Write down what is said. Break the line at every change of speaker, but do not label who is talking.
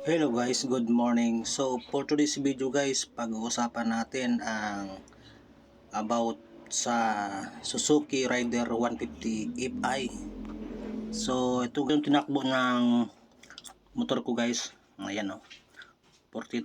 Hello guys, good morning. So for today's video guys, pag-uusapan natin ang about sa Suzuki Rider 150 Fi. So ito yung tinakbo ng motor ko guys. Ayan oh. 43